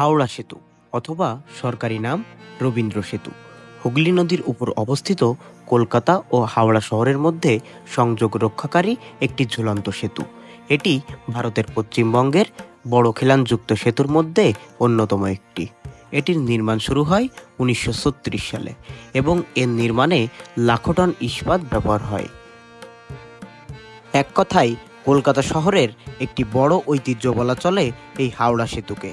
হাওড়া সেতু অথবা সরকারি নাম রবীন্দ্র সেতু। হুগলি নদীর উপর অবস্থিত কলকাতা ও হাওড়া শহরের মধ্যে সংযোগ রক্ষাকারী একটি ঝুলন্ত সেতু। এটি ভারতের পশ্চিমবঙ্গের বড় খিলানযুক্ত সেতুর মধ্যে অন্যতম একটি। এটির নির্মাণ শুরু হয় উনিশশো ছত্রিশ সালে এবং এর নির্মাণে লাখো টন ইস্পাত ব্যবহার হয়। এক কথায় কলকাতা শহরের একটি বড় ঐতিহ্য বলা চলে এই হাওড়া সেতুকে।